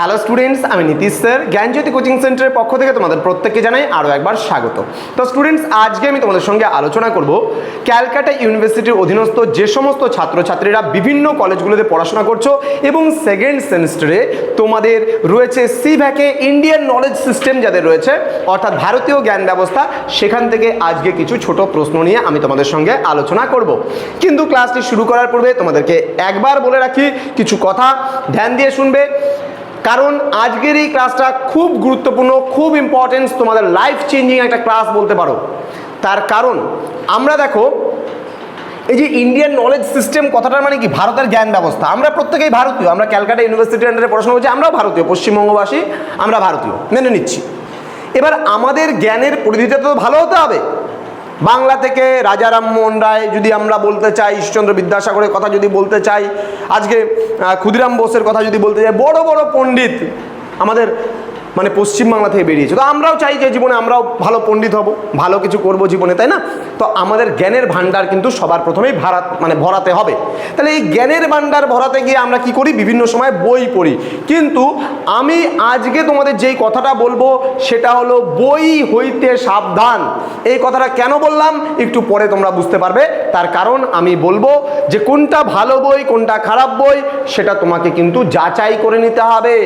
Hello students আমি Nitish sir. জ্ঞানজ্যোতি coaching সেন্টারের পক্ষ থেকে তোমাদের প্রত্যেককে জানাই আরও একবার স্বাগত। তো স্টুডেন্টস আজকে আমি তোমাদের সঙ্গে আলোচনা করব ক্যালকাটা ইউনিভার্সিটির অধীনস্থ যে সমস্ত ছাত্রছাত্রীরা বিভিন্ন কলেজগুলোতে পড়াশোনা করছ এবং সেকেন্ড সেমিস্টারে তোমাদের রয়েছে সি ভ্যাকে ইন্ডিয়ান নলেজ সিস্টেম যাদের রয়েছে, অর্থাৎ ভারতীয় জ্ঞান ব্যবস্থা, সেখান থেকে আজকে কিছু ছোট প্রশ্ন নিয়ে আমি তোমাদের সঙ্গে আলোচনা করব। কিন্তু ক্লাসটি শুরু করার পূর্বে তোমাদেরকে একবার বলে রাখি, কিছু কথা ধ্যান দিয়ে শুনবে। কারণ আজকের এই ক্লাসটা খুব গুরুত্বপূর্ণ, খুব ইম্পর্টেন্স তোমাদের লাইফ চেঞ্জিং একটা ক্লাস বলতে পারো। তার কারণ, আমরা দেখো, এই যে ইন্ডিয়ান নলেজ সিস্টেম কথাটার মানে কি? ভারতের জ্ঞান ব্যবস্থা। আমরা প্রত্যেকেই ভারতীয়। আমরা ক্যালকাটা ইউনিভার্সিটির আন্ডারে পড়াশোনা করছি, আমরাও ভারতীয়। পশ্চিমবঙ্গবাসী, আমরা ভারতীয়। মেনে নিচ্ছি। এবার আমাদের জ্ঞানের পরিধিটা তো ভালো হতে হবে। বাংলা থেকে রাজা রামমোহন রায় যদি আমরা বলতে চাই, ঈশ্বরচন্দ্র বিদ্যাসাগরের কথা যদি বলতে চাই, আজকে ক্ষুদিরাম বোসের কথা যদি বলতে চাই, বড় বড় পণ্ডিত আমাদের মানে পশ্চিমবাংলা থেকে বেরিয়েছে। তো আমরাও চাই যে জীবনে আমরাও ভালো পণ্ডিত হব, ভালো কিছু করব জীবনে, তাই না? তো আমাদের জ্ঞানের ভাণ্ডার কিন্তু সবার প্রথমেই ভাড়া মানে ভরাতে হবে। তাহলে এই জ্ঞানের ভাণ্ডার ভরাতে গিয়ে আমরা কি করি? বিভিন্ন সময় বই পড়ি। কিন্তু আমি আজকে তোমাদের যেই কথাটা বলব, সেটা হলো বই হইতে সাবধান। এই কথাটা কেন বললাম? একটু পরে তোমরা বুঝতে পারবে। তার কারণ আমি বলব যে কোনটা ভালো বই, কোনটা খারাপ বই, সেটা তোমাকে কিন্তু যাচাই করে নিতে হবে।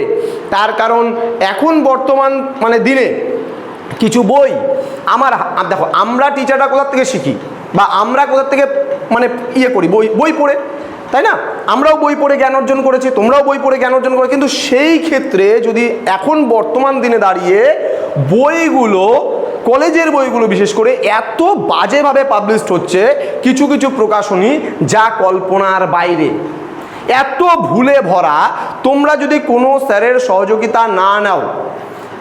তার কারণ এখন বর্তমান মানে দিনে কিছু বই আমার দেখো, আমরা টিচাররা কোথার থেকে শিখি? বা আমরা কোথার থেকে মানে ইয়ে করি? বই বই পড়ে, তাই না? আমরাও বই পড়ে জ্ঞান অর্জন করেছি, তোমরাও বই পড়ে জ্ঞান অর্জন করে কিন্তু সেই ক্ষেত্রে যদি এখন বর্তমান দিনে দাঁড়িয়ে বইগুলো, কলেজের বইগুলো বিশেষ করে এত বাজেভাবে পাবলিশড হচ্ছে, কিছু কিছু প্রকাশনী যা কল্পনার বাইরে। এত ভুলে ভরা তোমরা যদি কোনো স্যারের সহযোগিতা না নাও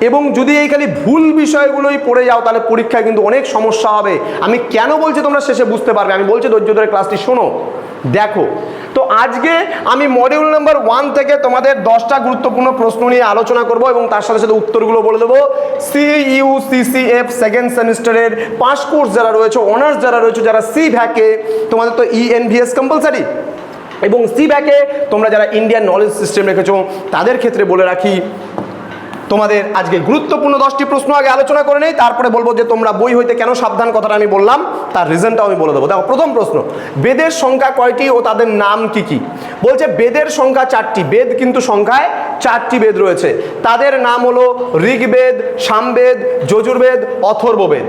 এবং যদি এই খালি ভুল বিষয়গুলোই পড়ে যাও, তাহলে পরীক্ষায় কিন্তু অনেক সমস্যা হবে। আমি কেন বলছি তোমরা শেষে বুঝতে পারবে? আমি বলছি ধৈর্য ধরে ক্লাসটি শোনো। দেখো, তো আজকে আমি মডিউল নাম্বার ওয়ান থেকে তোমাদের দশটা গুরুত্বপূর্ণ প্রশ্ন নিয়ে আলোচনা করব এবং তার সাথে সাথে উত্তরগুলো বলে দেবো। সি ইউ সিসিএফ সেকেন্ড সেমিস্টারের পাস কোর্স যারা রয়েছে অনার্স যারা রয়েছে, যারা সি ভ্যাকে তোমাদের তো E ইএনভিএস কম্পালসারি এবং সি ব্যাকে তোমরা যারা ইন্ডিয়ান নলেজ সিস্টেম রেখেছো, তাদের ক্ষেত্রে বলে রাখি, তোমাদের আজকে গুরুত্বপূর্ণ দশটি প্রশ্ন আগে আলোচনা করে নেই, তারপরে বলব যে তোমরা বই হইতে কেন সাবধান কথাটা আমি বললাম, তার রিজনটাও আমি বলে দেবো। দেখো, প্রথম প্রশ্ন, বেদের সংখ্যা কয়টি ও তাদের নাম কি কি? বলছে বেদের সংখ্যা চারটি, বেদ কিন্তু সংখ্যায় চারটি বেদ রয়েছে। তাদের নাম হলো ঋগ্বেদ, সামবেদ, যজুর্বেদ, অথর্ববেদ।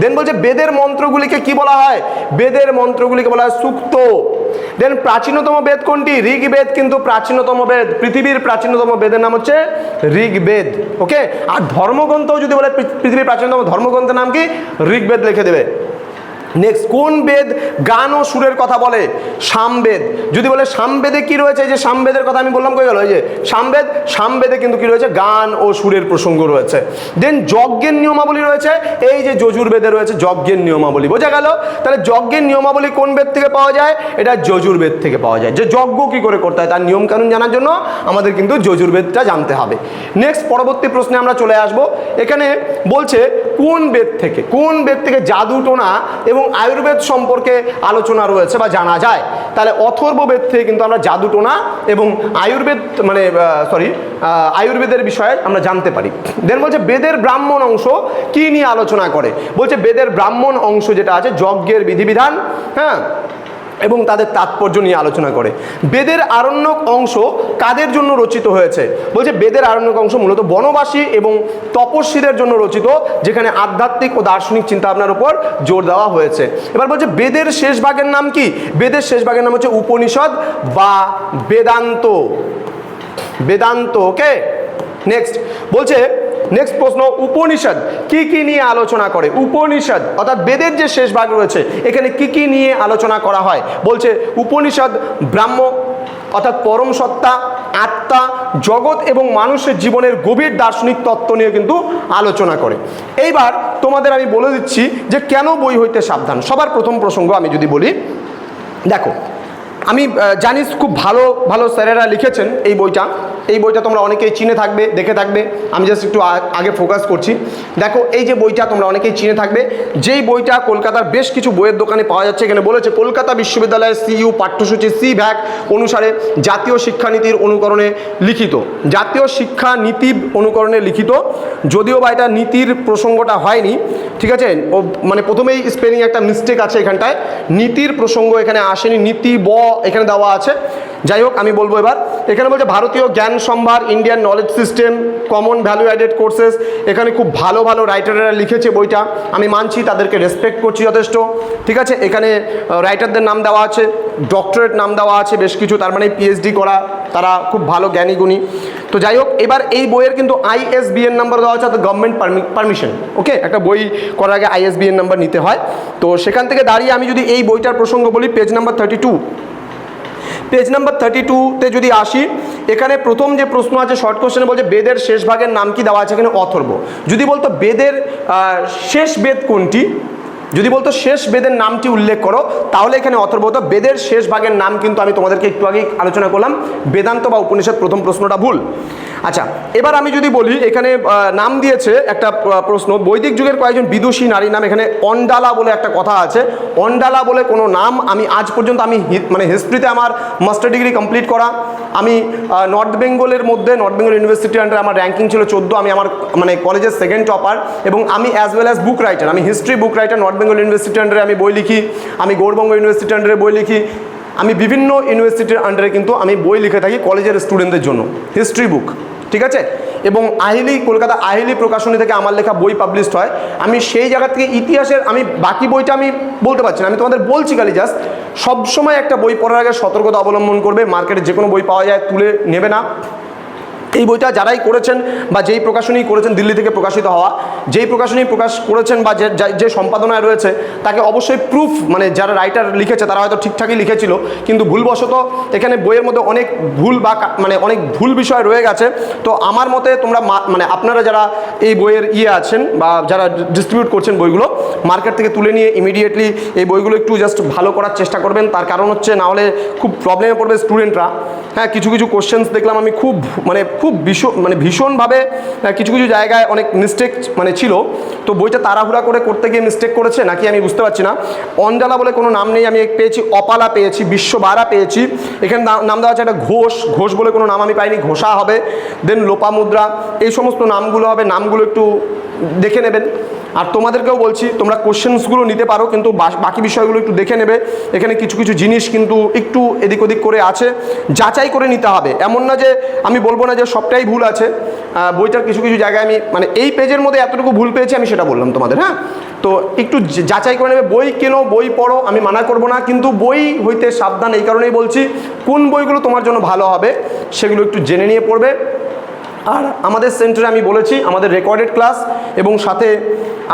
দেন বলছে বেদের মন্ত্রগুলিকে কি বলা হয়? বেদের মন্ত্রগুলিকে বলা হয় সুক্ত। দেন প্রাচীনতম বেদ কোনটি? ঋগ্বেদ কিন্তু প্রাচীনতম বেদ, পৃথিবীর প্রাচীনতম বেদের নাম হচ্ছে ঋগ্বেদ ওকে আর ধর্মগ্রন্থও যদি বলে পৃথিবীর প্রাচীনতম ধর্মগ্রন্থের নাম কি? ঋগবেদ লিখে দেবে। নেক্সট কোন বেদ গান ও সুরের কথা বলে? সামবেদ। যদি বলে সামবেদে কি রয়েছে? যে সামবেদের কথা আমি বললাম, কই গেল? যে সামবেদ, সামবেদে কিন্তু কি রয়েছে? গান ও সুরের প্রসঙ্গ রয়েছে। দেন যজ্ঞের নিয়মাবলী রয়েছে। এই যে যজুর্বেদে রয়েছে যজ্ঞের নিয়মাবলী। বোঝা গেল? তাহলে যজ্ঞের নিয়মাবলী কোন বেদ থেকে পাওয়া যায়? এটা যজুর্বেদ থেকে পাওয়া যায়। যে যজ্ঞ কি করে করতে হয়? তার নিয়ম কানুন জানার জন্য আমাদের কিন্তু যজুর্বেদটা জানতে হবে। নেক্সট পরবর্তী প্রশ্নে আমরা চলে আসব। এখানে বলছে কোন বেদ থেকে? কোন বেদ থেকে জাদু টোনা এবং আয়ুর্বেদ সম্পর্কে আলোচনা রয়েছে বা জানা যায়। তাহলে অথর্ব বেদ থেকে কিন্তু আমরা জাদুটোনা এবং আয়ুর্বেদ মানে সরি আয়ুর্বেদের বিষয়ে আমরা জানতে পারি। দেন বলছে বেদের ব্রাহ্মণ অংশ কি নিয়ে আলোচনা করে? বলছে বেদের ব্রাহ্মণ অংশ যেটা আছে, যজ্ঞের বিধিবিধান হ্যাঁ? এবং তাদের তাৎপর্য নিয়ে আলোচনা করে। বেদের আরণ্যক অংশ কাদের জন্য রচিত হয়েছে? বলছে বেদের আরণ্যক অংশ মূলত বনবাসী এবং তপস্বীদের জন্য রচিত, যেখানে আধ্যাত্মিক ও দার্শনিক চিন্তাভাবনার উপর জোর দেওয়া হয়েছে। এবার বলছে বেদের শেষ ভাগের নাম কি? বেদের শেষ ভাগের নাম হচ্ছে উপনিষদ বা বেদান্ত। বেদান্ত ওকে নেক্সট বলছে নেক্সট প্রশ্ন, উপনিষদ কি কি নিয়ে আলোচনা করে? উপনিষদ, অর্থাৎ বেদের যে শেষ ভাগ রয়েছে, এখানে কি কি নিয়ে আলোচনা করা হয়? বলছে, উপনিষদ ব্রাহ্ম, অর্থাৎ পরম সত্তা, আত্মা, জগৎ এবং মানুষের জীবনের গভীর দার্শনিক তত্ত্ব নিয়ে কিন্তু আলোচনা করে। এইবার তোমাদের আমি বলে দিচ্ছি যে কেন বই হইতে সাবধান? সবার প্রথম প্রসঙ্গ আমি যদি বলি, দেখো, আমি জানিস খুব ভালো ভালো স্যারেরা লিখেছেন এই বইটা। এই বইটা তোমরা অনেকেই চিনে থাকবে, দেখে থাকবে। আমি জাস্ট একটু আগে ফোকাস করছি। দেখো, এই যে বইটা তোমরা অনেকেই চিনে থাকবে, যেই বইটা কলকাতার বেশ কিছু বইয়ের দোকানে পাওয়া যাচ্ছে, এখানে বলেছে, কলকাতা বিশ্ববিদ্যালয়ের সিইউ পাঠ্যসূচি সি ভ্যাক অনুসারে জাতীয় শিক্ষানীতির অনুকরণে লিখিত। জাতীয় শিক্ষা নীতি অনুকরণে লিখিত, যদিও বা এটা নীতির প্রসঙ্গটা হয়নি, ঠিক আছে? ও মানে প্রথমেই স্পেলিং একটা মিস্টেক আছে এখানটায়। নীতির প্রসঙ্গ এখানে আসেনি, নীতি ব এখানে দেওয়া আছে। যাই হোক আমি বলব এবার, এখানে বলছে ভারতীয় জ্ঞান সম্ভার Indian knowledge system common value added courses এখানে খুব ভালো ভালো রাইটাররা লিখেছে বইটা। আমি মানছি, তাদেরকে রেসপেক্ট করছি যথেষ্ট। ঠিক আছে, এখানে রাইটারদের নাম দেওয়া আছে ডক্টরেট নাম দেওয়া আছে বেশ কিছু, তার মানে পিএইচডি করা, তারা খুব ভালো জ্ঞানী গুণী। তো যাই হোক এবার এই বইয়ের কিন্তু আইএসবিএন নাম্বার দেওয়া আছে, অর্থাৎ গভর্নমেন্ট পারমিশন ওকে একটা বই করার আগে আইএসবিএন নাম্বার নিতে হয়। তো সেখান থেকে দাঁড়িয়ে আমি যদি এই বইটার প্রসঙ্গ বলি page number thirty two page number thirty টুতে যদি আসি, এখানে প্রথম যে প্রশ্ন আছে শর্ট কোশ্চেনে বলছে, বেদের শেষ ভাগের নাম কি দেওয়া আছে? এখানে অথর্ব যদি বলতো বেদের শেষ বেদ কোনটি? যদি বলতো শেষ বেদের নামটি উল্লেখ করো, তাহলে এখানে অথর্ব হতো বেদের শেষ ভাগের নাম কিন্তু আমি তোমাদেরকে একটু আগেই আলোচনা করলাম। বেদান্ত বা উপনিষদ প্রথম প্রশ্নটা ভুল। আচ্ছা এবার আমি যদি বলি, এখানে নাম দিয়েছে একটা প্রশ্ন, বৈদিক যুগের কয়েকজন বিদুষী নারী নাম এখানে অন্ডালা বলে একটা কথা আছে। অন্ডালা বলে কোনো নাম আমি আজ পর্যন্ত আমি মানে হিস্ট্রিতে আমার মাস্টার ডিগ্রি কমপ্লিট করা। আমি নর্থ বেঙ্গলের মধ্যে নর্থ বেঙ্গল ইউনিভার্সিটি আন্ডারে আমার র্যাঙ্কিং ছিল চোদ্দ, আমি আমার মানে কলেজের সেকেন্ড টপার এবং আমি as well as book writer আমি history book writer north Bengal university আন্ডারে আমি বই লিখি, আমি গৌরবঙ্গ ইউনিভার্সিটি আন্ডারে বই লিখি। আমি বিভিন্ন ইউনিভার্সিটির আন্ডারে কিন্তু আমি বই লিখে থাকি কলেজের স্টুডেন্টদের জন্য হিস্ট্রি বুক ঠিক আছে? এবং আহিলি কলকাতা আহিলি প্রকাশনী থেকে আমার লেখা বই পাবলিশড হয়। আমি সেই জায়গা থেকে ইতিহাসের, আমি বাকি বইটা আমি বলতে পারছি না, আমি তোমাদের বলছি খালি জাস্ট সবসময় একটা বই পড়ার আগে সতর্কতা অবলম্বন করবে মার্কেটে যে কোনো বই পাওয়া যায় তুলে নেবে না। এই বইটা যারাই করেছেন বা যেই প্রকাশনী করেছেন দিল্লি থেকে প্রকাশিত হওয়া, যেই প্রকাশনী প্রকাশ করেছেন বা যে যে সম্পাদনায় রয়েছে, তাকে অবশ্যই প্রুফ মানে যারা রাইটার লিখেছে, তারা হয়তো ঠিকঠাকই লিখেছিল, কিন্তু ভুলবশত এখানে বইয়ের মধ্যে অনেক ভুল বা মানে অনেক ভুল বিষয় রয়ে গেছে। তো আমার মতে তোমরা মানে আপনারা যারা এই বইয়ের ইয়ে আছেন বা যারা ডিস্ট্রিবিউট করছেন বইগুলো মার্কেট থেকে তুলে নিয়ে ইমিডিয়েটলি এই বইগুলো একটু জাস্ট ভালো করার চেষ্টা করবেন। তার কারণ হচ্ছে, না হলে খুব প্রবলেমে পড়বে স্টুডেন্টরা হ্যাঁ কিছু কিছু কোশ্চেন্স দেখলাম আমি খুব মানে খুব ভীষণ মানে ভীষণভাবে কিছু কিছু জায়গায় অনেক মিস্টেক মানে ছিল। তো বইটা তাড়াহুড়া করে করতে গিয়ে মিস্টেক করেছে, নাকি আমি বুঝতে পারছি না। অঞ্জালা বলে কোনো নাম নেই, আমি পেয়েছি, অপালা পেয়েছি, বিশ্ববারা পেয়েছি। এখানে নাম- দেওয়া আছে একটা ঘোষ ঘোষ বলে কোনো নাম আমি পাইনি, ঘোষা হবে। দেন লোপামুদ্রা, এই সমস্ত নামগুলো হবে, নামগুলো একটু দেখে নেবেন। আর তোমাদেরকেও বলছি, তোমরা কোশ্চেন্সগুলো নিতে পারো, কিন্তু বাকি বিষয়গুলো একটু দেখে নেবে। এখানে কিছু কিছু জিনিস কিন্তু একটু এদিক ওদিক করে আছে। যাচাই করে নিতে হবে। এমন না যে আমি বলব না যে সবটাই ভুল আছে। বইটার কিছু কিছু জায়গায় আমি মানে এই পেজের মধ্যে এতটুকু ভুল পেয়েছি, আমি সেটা বললাম তোমাদের হ্যাঁ? তো একটু যাচাই করে নেবে। বই কেনো, বই পড়ো, আমি মানা করব না, কিন্তু বই হইতে সাবধান। এই কারণেই বলছি, কোন বইগুলো তোমার জন্য ভালো হবে, সেগুলো একটু জেনে নিয়ে পড়বে। আর আমাদের সেন্টারে আমি বলেছি, আমাদের রেকর্ডেড ক্লাস এবং সাথে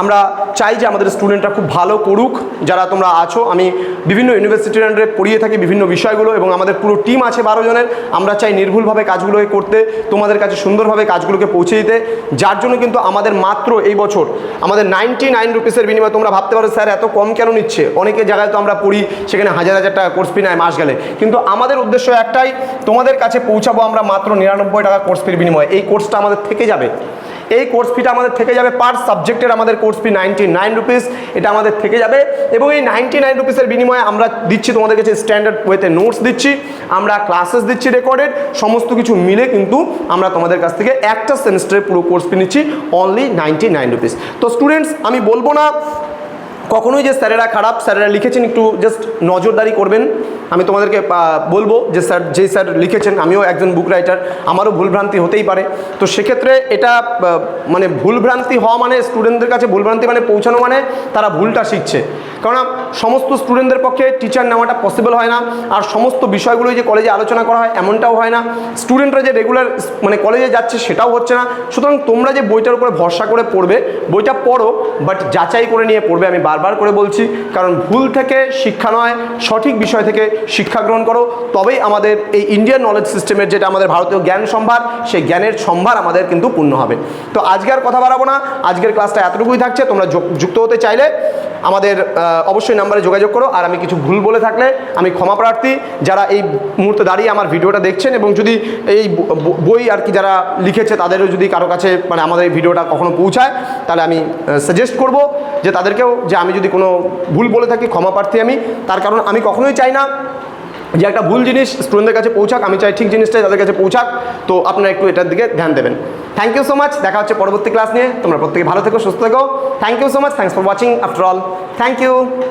আমরা চাই যে আমাদের স্টুডেন্টরা খুব ভালো করুক, যারা তোমরা আছো। আমি বিভিন্ন ইউনিভার্সিটির আন্ডারে পড়িয়ে থাকি বিভিন্ন বিষয়গুলো এবং আমাদের পুরো টিম আছে বারো জনের। আমরা চাই নির্ভুলভাবে কাজগুলোকে করতে, তোমাদের কাছে সুন্দরভাবে কাজগুলোকে পৌঁছে দিতে। যার জন্য কিন্তু আমাদের মাত্র এই বছর আমাদের নাইনটি নাইন রুপিসের বিনিময়ে তোমরা ভাবতে পারো, স্যার, এত কম কেন নিচ্ছে? অনেকের জায়গায় তো আমরা পড়ি, সেখানে হাজার হাজার টাকা কোর্স ফি নেয় মাস গেলে। কিন্তু আমাদের উদ্দেশ্য একটাই, তোমাদের কাছে পৌঁছাবো আমরা মাত্র নিরানব্বই টাকা কোর্স ফির বিনিময়ে। এই কোর্সটা আমাদের থেকে যাবে। এই কোর্স ফিটা আমাদের থেকে যাবে পার সাবজেক্টের আমাদের course fee ninety nine rupees এটা আমাদের থেকে যাবে। এবং এই নাইনটি নাইন রুপিসের বিনিময়ে আমরা দিচ্ছি তোমাদের কাছে স্ট্যান্ডার্ড ওয়েতে নোটস দিচ্ছি, আমরা ক্লাসেস দিচ্ছি রেকর্ডেড সমস্ত কিছু মিলে কিন্তু আমরা তোমাদের কাছ থেকে একটা সেমিস্টারের পুরো কোর্স ফি নিচ্ছি অনলি নাইনটি নাইন রুপিস তো স্টুডেন্টস আমি বলব না কখনোই যে স্যারেরা খারাপ, স্যারেরা লিখেছেন একটু জাস্ট নজরদারি করবেন। আমি তোমাদেরকে বলব যে স্যার যেই স্যার লিখেছেন, আমিও একজন বুক রাইটার আমারও ভুলভ্রান্তি হতেই পারে। তো সেক্ষেত্রে এটা মানে ভুলভ্রান্তি হওয়া মানে স্টুডেন্টদের কাছে ভুলভ্রান্তি মানে পৌঁছানো মানে তারা ভুলটা শিখছে। কারণ সমস্ত স্টুডেন্টদের পক্ষে টিচার নেওয়াটা পসিবল হয় না, আর সমস্ত বিষয়গুলোই যে কলেজে আলোচনা করা হয় এমনটাও হয় না। স্টুডেন্টরা যে রেগুলার মানে কলেজে যাচ্ছে সেটাও হচ্ছে না। সুতরাং তোমরা যে বইটার উপরে ভরসা করে পড়বে, বইটা পড়ো বাট যাচাই করে নিয়ে পড়বে আমি বারবার করে বলছি। কারণ ভুল থেকে শিক্ষা নয়, সঠিক বিষয় থেকে শিক্ষা গ্রহণ করো। তবেই আমাদের এই ইন্ডিয়ান নলেজ সিস্টেমের যেটা আমাদের ভারতীয় জ্ঞান সম্ভার, সেই জ্ঞানের সম্ভার আমাদের কিন্তু পূর্ণ হবে। তো আজকে আর কথা বাড়াবো না। আজকের ক্লাসটা এতটুকুই থাকছে। তোমরা যুক্ত হতে চাইলে আমাদের অবশ্যই নাম্বারে যোগাযোগ করো। আর আমি কিছু ভুল বলে থাকলে আমি ক্ষমা প্রার্থী। যারা এই মুহূর্তে দাঁড়িয়ে আমার ভিডিওটা দেখছেন এবং যদি এই বই আর কি যারা লিখেছে তাদেরও যদি কারও কাছে মানে আমাদের এই ভিডিওটা কখনো পৌঁছায়, তাহলে আমি সাজেস্ট করব যে তাদেরকেও, যে আমি যদি কোনো ভুল বলে থাকি, ক্ষমা প্রার্থী আমি। তার কারণ আমি কখনোই চাই না। যে একটা ভুল জিনিস স্টুডেন্টদের কাছে পৌঁছাক, আমি চাই ঠিক জিনিসটাই তাদের কাছে পৌঁছাক, তো আপনারা একটু এটার দিকে ধ্যান দেবেন। থ্যাংক ইউ সো মাচ দেখা হচ্ছে পরবর্তী ক্লাস নিয়ে। তোমরা প্রত্যেকে ভালো থেকো, সুস্থ থেকো। Thank you so much thanks for watching after all thank you